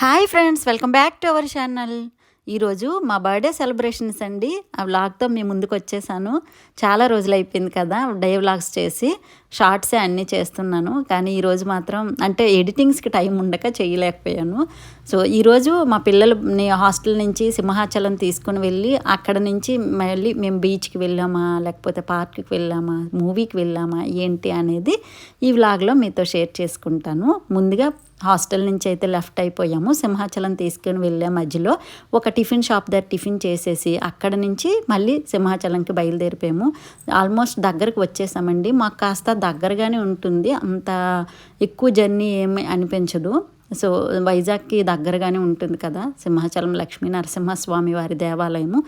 Hi friends welcome back to our channel ఈరోజు మా birthday celebrations అండి. ఆ వ్లాగ్తో మీ ముందుకు వచ్చేసాను. చాలా రోజులు అయిపోయింది కదా డే వ్లాగ్స్ చేసి. షార్ట్సే అన్నీ చేస్తున్నాను. కానీ ఈరోజు మాత్రం అంటే ఎడిటింగ్స్కి టైం ఉండక చేయలేకపోయాను. సో ఈరోజు మా పిల్లలు హాస్టల్ నుంచి సింహాచలం తీసుకుని వెళ్ళి అక్కడ నుంచి మళ్ళీ మేము బీచ్కి వెళ్ళామా లేకపోతే పార్క్కి వెళ్ళామా మూవీకి వెళ్ళామా ఏంటి అనేది ఈ వ్లాగ్లో మీతో షేర్ చేసుకుంటాను. ముందుగా హాస్టల్ నుంచి అయితే లెఫ్ట్ అయిపోయాము. సింహాచలం తీసుకుని వెళ్ళే మధ్యలో ఒక టిఫిన్ షాప్ దగ్గర టిఫిన్ చేసేసి అక్కడ నుంచి మళ్ళీ సింహాచలంకి బయలుదేరిపోయాము. ఆల్మోస్ట్ దగ్గరకు వచ్చేసామండి. మాకు కాస్త దగ్గరగానే ఉంటుంది. అంత ఎక్కువ జర్నీ ఏమి అనిపించదు. సో వైజాగ్కి దగ్గరగానే ఉంటుంది కదా. సింహాచలం లక్ష్మీ నరసింహస్వామి వారి దేవాలయము.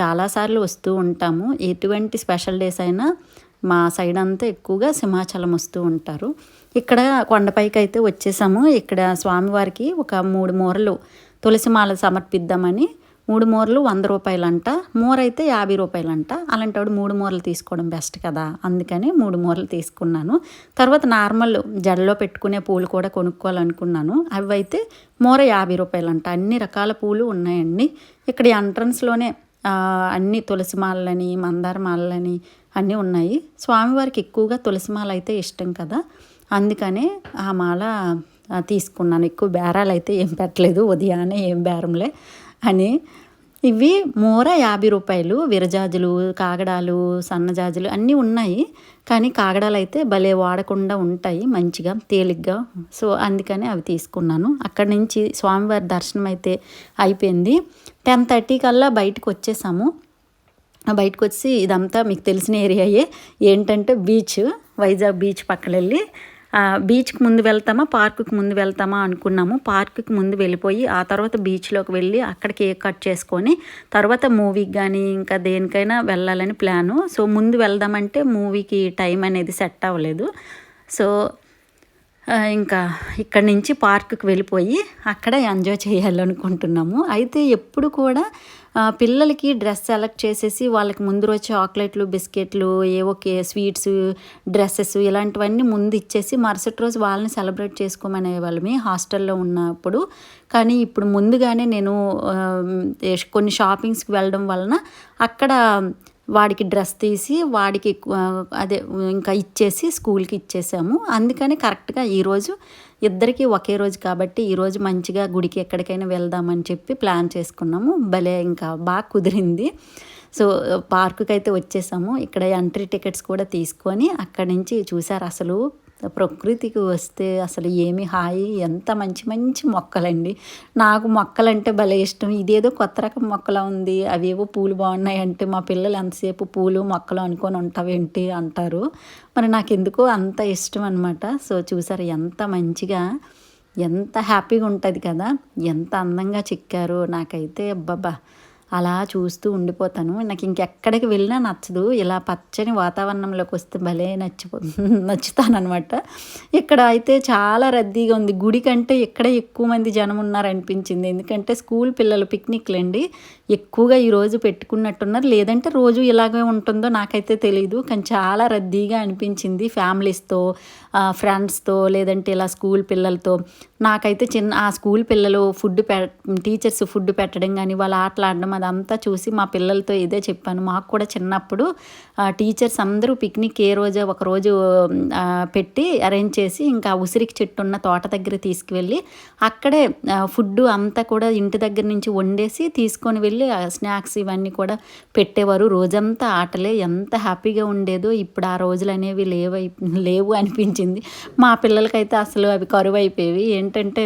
చాలాసార్లు వస్తూ ఉంటాము. ఎటువంటి స్పెషల్ డేస్ అయినా మా సైడ్ అంతా ఎక్కువగా సింహాచలం వస్తూ ఉంటారు. ఇక్కడ కొండపైకి అయితే వచ్చేసాము. ఇక్కడ స్వామివారికి ఒక మూడు మూరలు తులసిమాల సమర్పిద్దామని మూడు మూరలు వంద రూపాయలంట మూర అయితే యాభై రూపాయలంట. అలాంటప్పుడు మూడు మూరలు తీసుకోవడం బెస్ట్ కదా. అందుకని మూడు మూరలు తీసుకున్నాను. తర్వాత నార్మల్ జడలో పెట్టుకునే పూలు కూడా కొనుక్కోవాలనుకున్నాను. అవి అయితే మూర యాభై రూపాయలంట. అన్ని రకాల పూలు ఉన్నాయండి. ఇక్కడ ఎంట్రన్స్లోనే అన్ని తులసి మాలని మందార మాలలని అన్నీ ఉన్నాయి. స్వామివారికి ఎక్కువగా తులసి మాల అయితే ఇష్టం కదా. అందుకనే ఆ మాల తీసుకున్నాను. ఎక్కువ బేరాలు అయితే ఏం పెట్టలేదు. ఉదయాన్నే ఏం బేరంలే. అని. ఇవి మూర యాభై రూపాయలు విరజాజులు కాగడాలు సన్నజాజులు అన్నీ ఉన్నాయి. కానీ కాగడాలు అయితే భలే వాడకుండా ఉంటాయి మంచిగా తేలిగ్గా. సో అందుకని అవి తీసుకున్నాను. అక్కడి నుంచి స్వామివారి దర్శనం అయితే అయిపోయింది. టెన్ థర్టీ కల్లా బయటకు వచ్చేసాము. బయటకు వచ్చి ఇదంతా మీకు తెలిసిన ఏరియాయే. ఏంటంటే బీచ్ వైజాగ్ బీచ్ పక్కన వెళ్ళి బీచ్కి ముందు వెళ్తామా? పార్కుకి ముందు వెళ్తామా అనుకున్నాము. పార్కుకి ముందు వెళ్ళిపోయి ఆ తర్వాత బీచ్లోకి వెళ్ళి అక్కడ కేక్ కట్ చేసుకొని తర్వాత మూవీకి కానీ ఇంకా దేనికైనా వెళ్ళాలని ప్లాను. సో ముందు వెళ్దామంటే మూవీకి టైం అనేది సెట్ అవ్వలేదు. సో ఇంకా ఇక్కడి నుంచి పార్కుకి వెళ్ళిపోయి అక్కడ ఎంజాయ్ చేయాలనుకుంటున్నాము. అయితే ఎప్పుడు కూడా పిల్లలకి డ్రెస్ సెలెక్ట్ చేసేసి వాళ్ళకి ముందు రోజు చాక్లెట్లు బిస్కెట్లు ఏవో కే స్వీట్స్ డ్రెస్సెస్ ఇలాంటివన్నీ ముందు ఇచ్చేసి మరుసటి రోజు వాళ్ళని సెలబ్రేట్ చేసుకోమనే వాళ్ళమే హాస్టల్లో ఉన్నప్పుడు. కానీ ఇప్పుడు ముందుగానే నేను కొన్ని షాపింగ్స్కి వెళ్ళడం వలన అక్కడ వాడికి డ్రెస్ తీసి వాడికి అదే ఇంకా ఇచ్చేసి స్కూల్కి ఇచ్చేసాము. అందుకని కరెక్ట్గా ఈరోజు ఇద్దరికి ఒకే రోజు కాబట్టి ఈరోజు మంచిగా గుడికి ఎక్కడికైనా వెళ్దామని చెప్పి ప్లాన్ చేసుకున్నాము. భలే ఇంకా బాగా కుదిరింది. సో పార్కుకి అయితే వచ్చేసాము. ఇక్కడ ఎంట్రీ టికెట్స్ కూడా తీసుకొని అక్కడి నుంచి చూసారు అసలు ప్రకృతికి వస్తే అసలు ఏమి హాయి ఎంత మంచి మంచి మొక్కలండి. నాకు మొక్కలంటే భలే ఇష్టం. ఇదేదో కొత్త రకం మొక్కలా ఉంది. అవేవో పూలు బాగున్నాయి అంటే మా పిల్లలు ఎంతసేపు పూలు మొక్కలు అనుకొని ఉంటావేంటి అంటారు. మరి నాకు ఎందుకో అంత ఇష్టం అనమాట సో చూసారు ఎంత మంచిగా ఎంత హ్యాపీగా ఉంటుంది కదా. ఎంత అందంగా చిక్కారు నాకైతే అబ్బబ్బా. అలా చూస్తూ ఉండిపోతాను. నాకు ఇంకెక్కడికి వెళ్ళినా నచ్చదు. ఇలా పచ్చని వాతావరణంలోకి వస్తే భలే నచ్చిపో నచ్చుతానమాట ఇక్కడ అయితే చాలా రద్దీగా ఉంది. గుడి కంటే ఇక్కడ ఎక్కువ మంది జనం ఉన్నారనిపించింది. ఎందుకంటే స్కూల్ పిల్లలు పిక్నిక్లు అండి ఎక్కువగా ఈరోజు పెట్టుకున్నట్టున్నారు. లేదంటే రోజు ఇలాగే ఉంటుందో నాకైతే తెలియదు కానీ చాలా రద్దీగా అనిపించింది ఫ్యామిలీస్తో. ఫ్రెండ్స్తో లేదంటే ఇలా స్కూల్ పిల్లలతో. నాకైతే చిన్న ఆ స్కూల్ పిల్లలు ఫుడ్ పె టీచర్స్ ఫుడ్ పెట్టడం కానీ వాళ్ళు ఆటలాడడం అదంతా చూసి మా పిల్లలతో ఇదే చెప్పాను. మాకు కూడా చిన్నప్పుడు టీచర్స్ అందరూ పిక్నిక్ ఏ రోజు ఒక రోజు పెట్టి అరేంజ్ చేసి ఇంకా ఉసిరికి చెట్టు ఉన్న తోట దగ్గర తీసుకువెళ్ళి అక్కడే ఫుడ్ అంతా కూడా ఇంటి దగ్గర నుంచి వండేసి తీసుకొని వెళ్ళి స్నాక్స్ ఇవన్నీ కూడా పెట్టేవారు. రోజంతా ఆటలే. ఎంత హ్యాపీగా ఉండేదో ఇప్పుడు ఆ రోజులు అనేవి లేవు లేవు అనిపించింది. మా పిల్లలకైతే అసలు అవి కరువు అయిపోయేవి ఏంటంటే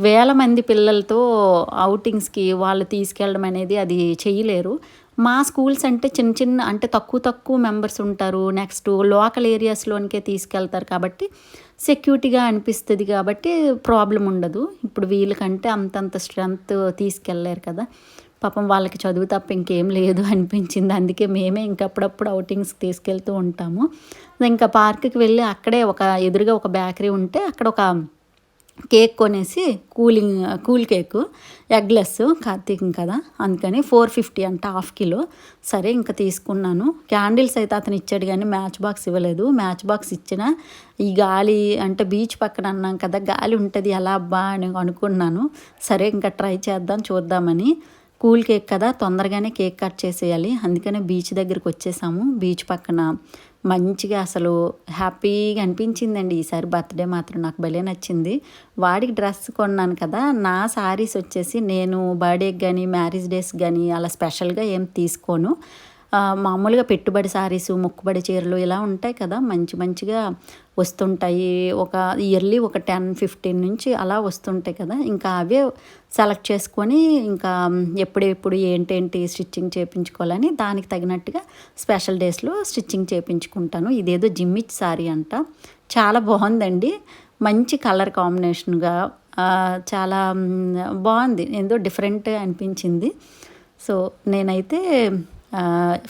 వేల మంది పిల్లలతో అవుటింగ్స్కి వాళ్ళు తీసుకెళ్ళడం అనేది అది చేయలేరు. మా స్కూల్స్ అంటే చిన్న చిన్న అంటే తక్కువ తక్కువ మెంబర్స్ ఉంటారు. నెక్స్ట్ లోకల్ ఏరియాస్లోనికే తీసుకెళ్తారు కాబట్టి సెక్యూరిటీగా అనిపిస్తుంది కాబట్టి ప్రాబ్లం ఉండదు. ఇప్పుడు వీళ్ళకంటే అంతంత స్ట్రెంత్ తీసుకెళ్ళలేరు కదా. పాపం వాళ్ళకి చదువు తప్ప ఇంకేం లేదు అనిపించింది. అందుకే మేమే ఇంకప్పుడప్పుడు అవుటింగ్స్ తీసుకెళ్తూ ఉంటాము. ఇంకా పార్క్కి వెళ్ళి అక్కడే ఒక ఎదురుగా ఒక బేకరీ ఉంటే అక్కడ ఒక కేక్ కొనేసి కూలింగ్ కూల్ కేక్ ఎగ్లెస్ కార్తీకం కదా అందుకని ఫోర్ ఫిఫ్టీ అంట హాఫ్ కిలో. సరే ఇంకా తీసుకున్నాను. క్యాండిల్స్ అయితే అతను ఇచ్చాడు కానీ మ్యాచ్ బాక్స్ ఇవ్వలేదు. మ్యాచ్ బాక్స్ ఇచ్చిన ఈ గాలి అంటే బీచ్ పక్కన అన్నాం కదా గాలి ఉంటుంది ఎలా అబ్బా అని అనుకున్నాను. సరే ఇంకా ట్రై చేద్దాం చూద్దామని. కూల్ కేక్ కదా తొందరగానే కేక్ కట్ చేసేయాలి. అందుకనే బీచ్ దగ్గరికి వచ్చేసాము. బీచ్ పక్కన మంచిగా అసలు హ్యాపీగా అనిపించిందండి. ఈసారి బర్త్డే మాత్రం నాకు భలే నచ్చింది. వాడికి డ్రెస్ కొన్నాను కదా నా సారీస్ వచ్చేసి నేను బర్త్డేకి కానీ మ్యారేజ్ డేస్ కానీ అలా స్పెషల్గా ఏం తీసుకోను. మామూలుగా పెట్టుబడి సారీసు మొక్కుబడి చీరలు ఇలా ఉంటాయి కదా మంచి మంచిగా వస్తుంటాయి. ఒక ఇయర్లీ ఒక టెన్ ఫిఫ్టీన్ నుంచి అలా వస్తుంటాయి కదా ఇంకా అవే సెలెక్ట్ చేసుకొని ఇంకా ఎప్పుడెప్పుడు ఏంటేంటి స్టిచ్చింగ్ చేయించుకోవాలని దానికి తగినట్టుగా స్పెషల్ డేస్లో స్టిచ్చింగ్ చేయించుకుంటాను ఇదేదో జిమ్మిచ్ సారీ అంట. చాలా బాగుందండి. మంచి కలర్ కాంబినేషన్గా చాలా బాగుంది. ఏదో డిఫరెంట్ అనిపించింది. సో నేనైతే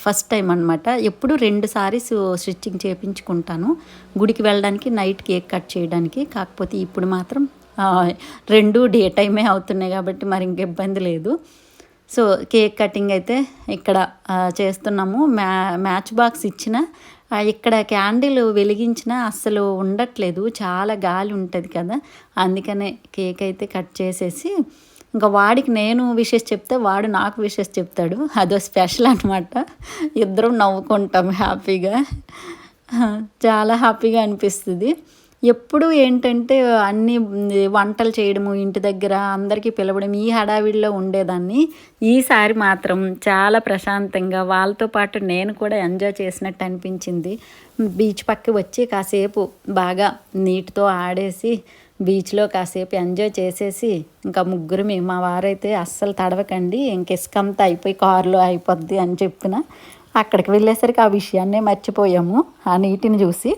ఫస్ట్ టైం అనమాట ఎప్పుడు రెండు సారీస్ స్టిచ్చింగ్ చేయించుకుంటాను గుడికి వెళ్ళడానికి నైట్ కేక్ కట్ చేయడానికి కాకపోతే ఇప్పుడు మాత్రం రెండు డే టైమే అవుతున్నాయి కాబట్టి మరి ఇంక ఇబ్బంది లేదు. సో కేక్ కటింగ్ అయితే ఇక్కడ చేస్తున్నాము. మ్యా మ్యాచ్ బాక్స్ ఇచ్చిన ఇక్కడ క్యాండిల్ వెలిగించిన అస్సలు ఉండట్లేదు. చాలా గాలి ఉంటుంది కదా. అందుకనే కేక్ అయితే కట్ చేసేసి ఇంకా వాడికి నేను విషెస్ చెప్తే వాడు నాకు విషెస్ చెప్తాడు. అదో స్పెషల్ అనమాట ఇద్దరం నవ్వుకుంటాం హ్యాపీగా. చాలా హ్యాపీగా అనిపిస్తుంది. ఎప్పుడు ఏంటంటే అన్ని వంటలు చేయడము ఇంటి దగ్గర అందరికీ పిలవడం ఈ హడావిడిలో ఉండేదాన్ని. ఈసారి మాత్రం చాలా ప్రశాంతంగా వాళ్ళతో పాటు నేను కూడా ఎంజాయ్ చేసినట్టు అనిపించింది. బీచ్ పక్క వచ్చి కాసేపు బాగా నీటితో ఆడేసి బీచ్లో కాసేపు ఎంజాయ్ చేసేసి ఇంకా ముగ్గురు మేము మా వారైతే అస్సలు తడవకండి ఇంక ఇసుకంతా అయిపోయి కారులో అయిపోద్ది అని చెప్పిన అక్కడికి వెళ్ళేసరికి ఆ విషయాన్నే మర్చిపోయాము ఆ నీటిని చూసి.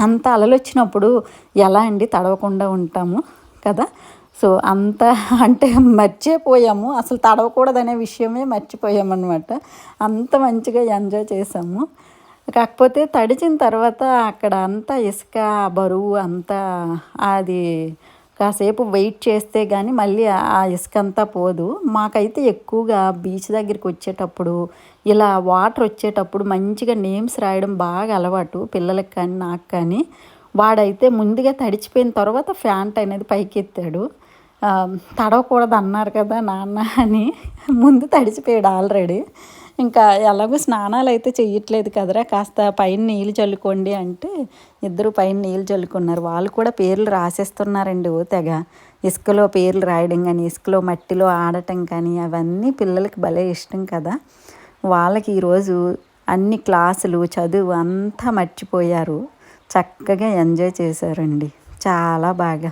అంత అలలు వచ్చినప్పుడు ఎలా అండి తడవకుండా ఉంటాము కదా? సో అంత అంటే మర్చిపోయాము అసలు తడవకూడదనే విషయమే మర్చిపోయాము అనమాట అంత మంచిగా ఎంజాయ్ చేసాము. కాకపోతే తడిచిన తర్వాత అక్కడ అంతా ఇసుక బరువు అంతా అది కాసేపు వెయిట్ చేస్తే కానీ మళ్ళీ ఆ ఇసుక అంతా పోదు. మాకైతే ఎక్కువగా బీచ్ దగ్గరికి వచ్చేటప్పుడు ఇలా వాటర్ వచ్చేటప్పుడు మంచిగా నేమ్స్ రాయడం బాగా అలవాటు పిల్లలకి కానీ నాకు కానీ. వాడైతే ముందుగా తడిచిపోయిన తర్వాత ఫ్యాంట్ అనేది పైకెత్తాడు. తడవకూడదు అన్నారు కదా నాన్న అని. ముందు తడిచిపోయాడు ఆల్రెడీ. ఇంకా ఎలాగో స్నానాలు అయితే చెయ్యట్లేదు కదరా. కాస్త పైన నీళ్ళు చల్లుకోండి అంటే ఇద్దరు పైన నీళ్ళు చల్లుకున్నారు. వాళ్ళు కూడా పేర్లు రాసేస్తున్నారండి ఓ తెగ. ఇసుకలో పేర్లు రాయడం కానీ ఇసుకలో మట్టిలో ఆడటం కానీ అవన్నీ పిల్లలకి భలే ఇష్టం కదా. వాళ్ళకి ఈరోజు అన్ని క్లాసులు చదువు అంతా మర్చిపోయారు. చక్కగా ఎంజాయ్ చేశారండి. చాలా బాగా.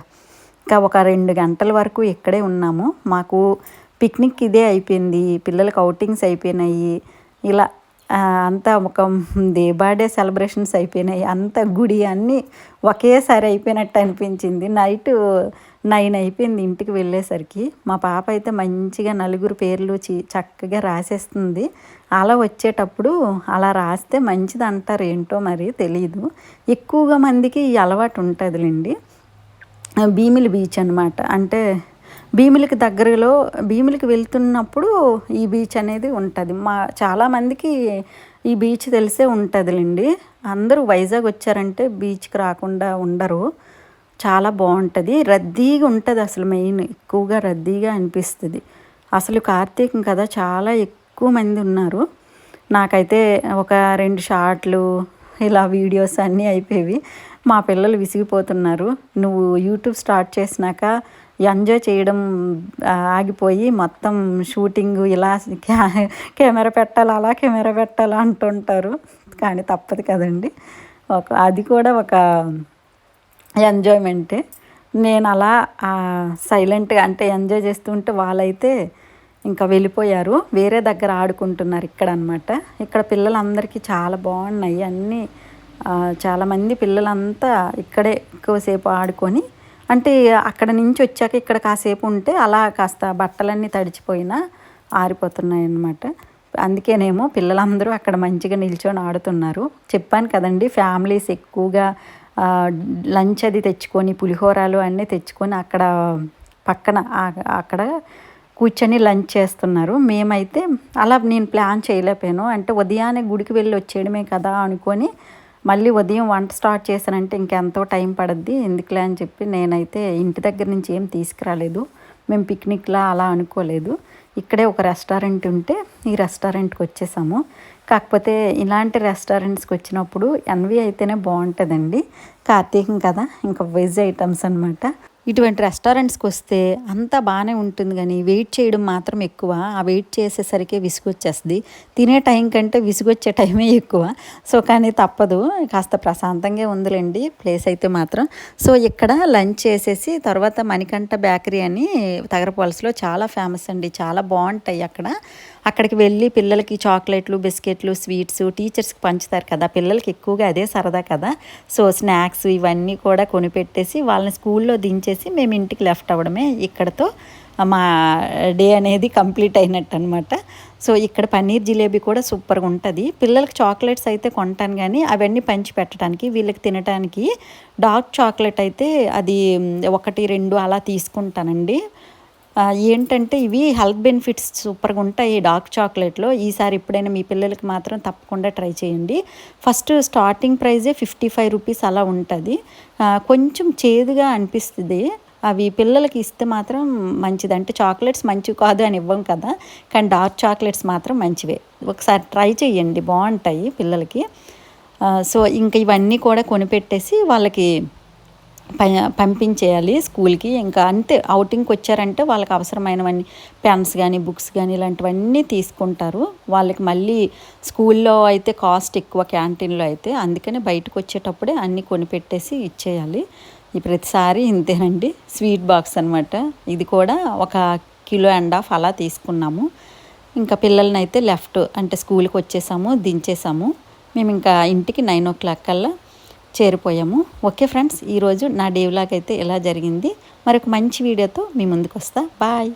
ఇంకా ఒక రెండు గంటల వరకు ఇక్కడే ఉన్నాము. మాకు పిక్నిక్ ఇదే అయిపోయింది పిల్లలకి అవుటింగ్స్ అయిపోయినాయి. ఇలా అంతా ఒక డే బర్త్డే సెలబ్రేషన్స్ అయిపోయినాయి. అంత గుడి అన్నీ ఒకేసారి అయిపోయినట్టు అనిపించింది. నైట్ నైన్ అయిపోయింది ఇంటికి వెళ్ళేసరికి. మా పాప అయితే మంచిగా నలుగురు పేర్లు చి చక్కగా రాసేస్తుంది. అలా వచ్చేటప్పుడు అలా రాస్తే మంచిది అంటారు ఏంటో మరి తెలియదు ఎక్కువగా మందికి ఈ అలవాటు ఉంటుందిలేండి. భీమిలి బీచ్ అనమాట అంటే భీములకి దగ్గరలో భీములకి వెళ్తున్నప్పుడు ఈ బీచ్ అనేది ఉంటుంది. మా చాలామందికి ఈ బీచ్ తెలిసే ఉంటుందిలేండి. అందరూ వైజాగ్ వచ్చారంటే బీచ్కి రాకుండా ఉండరు. చాలా బాగుంటుంది. రద్దీగా ఉంటుంది అసలు మెయిన్. ఎక్కువగా రద్దీగా అనిపిస్తుంది. అసలు కార్తీకం కదా చాలా ఎక్కువ మంది ఉన్నారు. నాకైతే ఒక రెండు షార్ట్లు ఇలా వీడియోస్ అన్నీ అయిపోయేవి. మా పిల్లలు విసిగిపోతున్నారు. నువ్వు యూట్యూబ్ స్టార్ట్ చేసినాక ఎంజాయ్ చేయడం ఆగిపోయి మొత్తం షూటింగ్ ఇలా కెమెరా పెట్టాలి అలా కెమెరా పెట్టాలి అంటుంటారు. కానీ తప్పదు కదండి. ఒక అది కూడా ఒక ఎంజాయ్మెంటే. నేను అలా సైలెంట్గా అంటే ఎంజాయ్ చేస్తుంటే వాళ్ళైతే ఇంకా వెళ్ళిపోయారు. వేరే దగ్గర ఆడుకుంటున్నారు ఇక్కడ అనమాట ఇక్కడ పిల్లలందరికీ చాలా బాగున్నాయి. అన్నీ చాలామంది పిల్లలంతా ఇక్కడే ఎక్కువసేపు ఆడుకొని అంటే అక్కడ నుంచి వచ్చాక ఇక్కడ కాసేపు ఉంటే అలా కాస్త బట్టలన్నీ తడిచిపోయినా ఆరిపోతున్నాయి అన్నమాట అందుకేనేమో పిల్లలందరూ అక్కడ మంచిగా నిల్చొని ఆడుతున్నారు. చెప్పాను కదండి ఫ్యామిలీస్ ఎక్కువగా లంచ్ అది తెచ్చుకొని పులిహోరాలు అన్నీ తెచ్చుకొని అక్కడ పక్కన అక్కడ కూర్చొని లంచ్ చేస్తున్నారు. మేమైతే అలా నేను ప్లాన్ చేయలేకపోయాను. అంటే ఉదయాన్నే గుడికి వెళ్ళి వచ్చేయడమే కదా అనుకొని మళ్ళీ ఉదయం వంట స్టార్ట్ చేశానంటే ఇంకెంతో టైం పడద్ది. ఎందుకులే అని చెప్పి నేనైతే ఇంటి దగ్గర నుంచి ఏం తీసుకురాలేదు. మేము పిక్నిక్లా అలా అనుకోలేదు. ఇక్కడే ఒక రెస్టారెంట్ ఉంటే ఈ రెస్టారెంట్కి వచ్చేసాము. కాకపోతే ఇలాంటి రెస్టారెంట్స్కి వచ్చినప్పుడు ఎన్వి అయితేనే బాగుంటుందండి. కార్తీకం కదా ఇంకా వెజ్ ఐటమ్స్ అనమాట ఇటువంటి రెస్టారెంట్స్కి వస్తే అంతా బాగానే ఉంటుంది కానీ వెయిట్ చేయడం మాత్రం ఎక్కువ. ఆ వెయిట్ చేసేసరికి విసుగొచ్చేస్తుంది. తినే టైం కంటే విసుగొచ్చే టైమే ఎక్కువ. సో కానీ తప్పదు. కాస్త ప్రశాంతంగా ఉందిలేండి ప్లేస్ అయితే మాత్రం. సో ఇక్కడ లంచ్ చేసేసి తర్వాత మణికంఠ బేకరీ అని తగరపాలస్లో చాలా ఫేమస్ అండి. చాలా బాగుంటాయి అక్కడ. అక్కడికి వెళ్ళి పిల్లలకి చాక్లెట్లు బిస్కెట్లు స్వీట్స్ టీచర్స్కి పంచుతారు కదా. పిల్లలకి ఎక్కువగా అదే సరదా కదా. సో స్నాక్స్ ఇవన్నీ కూడా కొనిపెట్టేసి వాళ్ళని స్కూల్లో దించేసి మేము ఇంటికి లెఫ్ట్ అవ్వడమే ఇక్కడతో మా డే అనేది కంప్లీట్ అయినట్టు అనమాట సో ఇక్కడ పన్నీర్ జిలేబీ కూడా సూపర్గా ఉంటుంది. పిల్లలకి చాక్లెట్స్ అయితే కొంటాను కానీ అవన్నీ పంచి పెట్టడానికి వీళ్ళకి తినడానికి డార్క్ చాక్లెట్ అయితే అది ఒకటి రెండు అలా తీసుకుంటానండి. ఏంటంటే ఇవి హెల్త్ బెనిఫిట్స్ సూపర్గా ఉంటాయి డార్క్ చాక్లెట్లో. ఈసారి ఎప్పుడైనా మీ పిల్లలకి మాత్రం తప్పకుండా ట్రై చేయండి. ఫస్ట్ స్టార్టింగ్ ప్రైజే ఫిఫ్టీ ఫైవ్ రూపీస్ అలా ఉంటుంది. కొంచెం చేదుగా అనిపిస్తుంది. అవి పిల్లలకి ఇస్తే మాత్రం మంచిది. అంటే చాక్లెట్స్ మంచివి కాదు అని ఇవ్వం కదా. కానీ డార్క్ చాక్లెట్స్ మాత్రం మంచివే. ఒకసారి ట్రై చేయండి. బాగుంటాయి పిల్లలకి. సో ఇంకా ఇవన్నీ కూడా కొనిపెట్టేసి వాళ్ళకి పంపించేయాలి స్కూల్కి. ఇంకా అంతే అవుటింగ్కి వచ్చారంటే వాళ్ళకి అవసరమైనవన్నీ పెన్స్ కానీ బుక్స్ కానీ ఇలాంటివన్నీ తీసుకుంటారు. వాళ్ళకి మళ్ళీ స్కూల్లో అయితే కాస్ట్ ఎక్కువ క్యాంటీన్లో అయితే. అందుకని బయటకు వచ్చేటప్పుడే అన్నీ కొనిపెట్టేసి ఇచ్చేయాలి. ఈ ప్రతిసారి ఇంతేనండి. స్వీట్ బాక్స్ అనమాట ఇది కూడా ఒక కిలో అండ్ హాఫ్ అలా తీసుకున్నాము. ఇంకా పిల్లల్ని అయితే లెఫ్ట్ అంటే స్కూల్కి వచ్చేసాము దించేసాము. మేము ఇంకా ఇంటికి నైన్ ఓ క్లాక్ కల్లా చేరిపోయాము. ఓకే ఫ్రెండ్స్ ఈరోజు నా డేవ్లాగ్ అయితే ఎలా జరిగింది? మరొక మంచి వీడియోతో మీ ముందుకు వస్తా బాయ్!